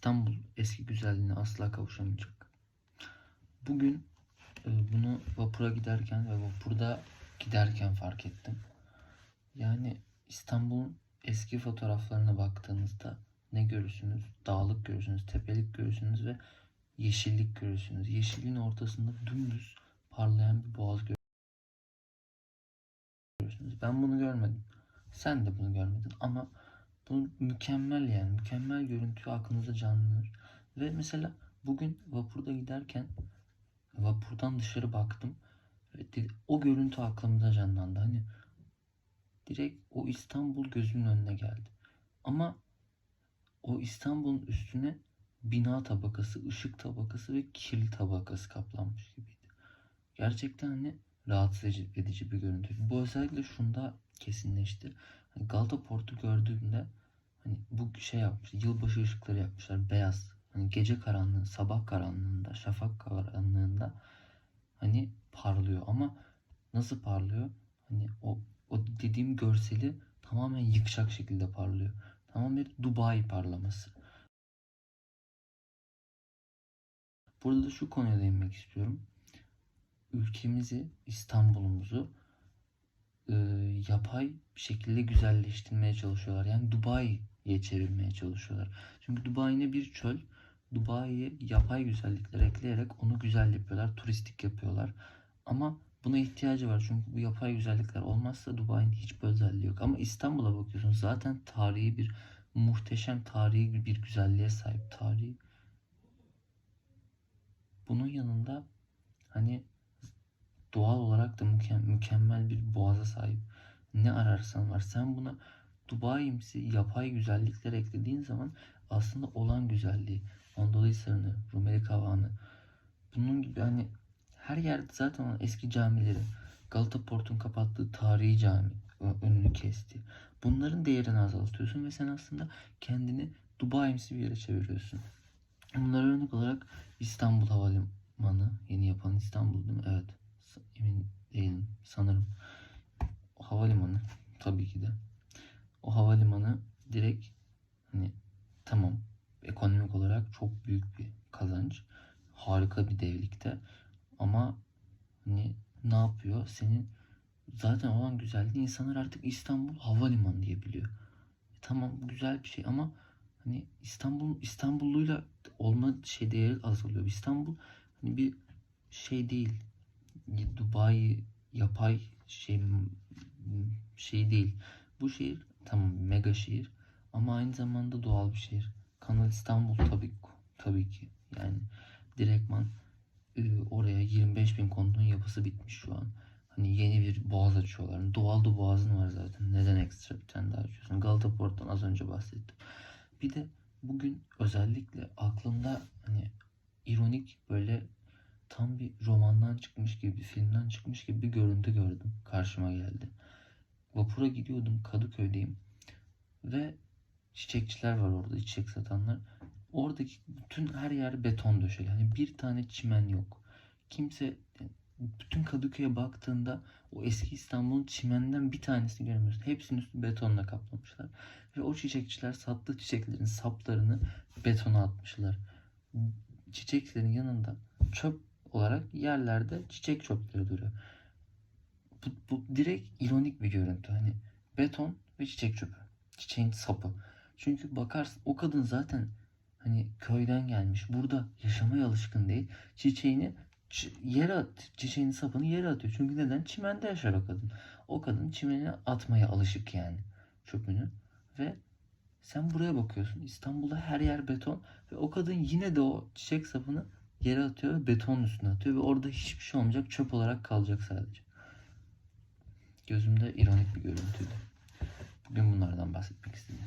İstanbul eski güzelliğine asla kavuşamayacak. Bugün e, bunu vapura giderken ve vapurda giderken fark ettim. Yani İstanbul'un eski fotoğraflarına baktığınızda ne görürsünüz? Dağlık görürsünüz, tepelik görürsünüz ve yeşillik görürsünüz. Yeşilliğin ortasında dümdüz parlayan bir boğaz görürsünüz. Ben bunu görmedim. Sen de bunu görmedin ama bu mükemmel yani. Mükemmel görüntü aklınıza canlanır. Ve mesela bugün vapurda giderken vapurdan dışarı baktım. O görüntü aklımda canlandı. Hani direkt o İstanbul gözümün önüne geldi. Ama o İstanbul'un üstüne bina tabakası, ışık tabakası ve kirli tabakası kaplanmış gibiydi. Gerçekten hani rahatsız edici, edici bir görüntü. Bu özellikle şunda kesinleşti. Hani Galata Port'u gördüğümde hani bu şey yapmışlar, yılbaşı ışıkları yapmışlar beyaz. Hani gece karanlığı, sabah karanlığında, şafak karanlığında hani parlıyor ama nasıl parlıyor? Hani o o dediğim görseli tamamen yıkacak şekilde parlıyor. Tamamen bir Dubai parlaması. Burada da şu konuya değinmek istiyorum. Ülkemizi, İstanbul'umuzu e, yapay bir şekilde güzelleştirmeye çalışıyorlar. Yani Dubai'ye çevirmeye çalışıyorlar. Çünkü Dubai ne bir çöl. Dubai'ye yapay güzellikler ekleyerek onu güzel yapıyorlar, turistik yapıyorlar. Ama buna ihtiyacı var. Çünkü bu yapay güzellikler olmazsa Dubai'nin hiçbir özelliği yok. Ama İstanbul'a bakıyorsun zaten tarihi bir muhteşem tarihi bir güzelliğe sahip. Tarihi. Bunun yanında hani doğal olarak da müke- mükemmel bir boğaza sahip. Ne ararsan var. Sen buna Dubai'msi yapay güzellikler eklediğin zaman aslında olan güzelliği, Anadolu Hisarı'nı, Rumeli Kavağı'nı, bunun gibi hani her yerde zaten olan eski camileri, Galata Port'un kapattığı tarihi cami önünü kesti. Bunların değerini azaltıyorsun ve sen aslında kendini Dubai'msi bir yere çeviriyorsun. Bunlara örnek olarak İstanbul Havalimanı, yeni yapan İstanbul değil mi? Evet. Emin değilim. Sanırım. Havalimanı tabii ki de. O havalimanı direkt hani tamam ekonomik olarak çok büyük bir kazanç. Harika bir devlikte. Ama hani ne yapıyor? Senin zaten olan güzelliği insanlar artık İstanbul Havalimanı diye biliyor. E tamam güzel bir şey ama hani İstanbul İstanbulluyla olma şey değeri azalıyor. İstanbul hani bir şey değil. Dubai yapay şey şey değil. Bu şehir tamam mega şehir ama aynı zamanda doğal bir şehir. Kanal İstanbul tabii tabii ki yani direktman e, oraya 25 bin konutun yapısı bitmiş şu an. Hani yeni bir boğaz açıyorlar. Hani doğal da boğazın var zaten. Neden ekstra bir tane daha açıyorsun? Galata Port'tan az önce bahsettim. Bir de bugün özellikle aklımda hani ironik böyle tam bir romandan çıkmış gibi, bir filmden çıkmış gibi bir görüntü gördüm. Karşıma geldi. Vapura gidiyordum. Kadıköy'deyim. Ve çiçekçiler var orada. Çiçek satanlar. Oradaki bütün her yer beton döşeli. Hani bir tane çimen yok. Kimse bütün Kadıköy'e baktığında o eski İstanbul'un çimenden bir tanesini göremiyorsun. Hepsinin üstü betonla kaplamışlar. Ve o çiçekçiler sattığı çiçeklerin saplarını betona atmışlar. Çiçeklerin yanında çöp olarak yerlerde çiçek çöpleri duruyor. Bu, bu direkt ironik bir görüntü. Hani beton ve çiçek çöpü. Çiçeğin sapı. Çünkü bakarsın o kadın zaten hani köyden gelmiş. Burada yaşamaya alışkın değil. Çiçeğini çi- yere at, çiçeğin sapını yere atıyor. Çünkü neden? Çimende yaşar o kadın. O kadın çimene atmaya alışık yani çöpünü. Ve sen buraya bakıyorsun. İstanbul'da her yer beton ve o kadın yine de o çiçek sapını yere atıyor ve betonun üstüne atıyor ve orada hiçbir şey olmayacak. Çöp olarak kalacak sadece. Gözümde ironik bir görüntüydü. Bugün bunlardan bahsetmek istedim.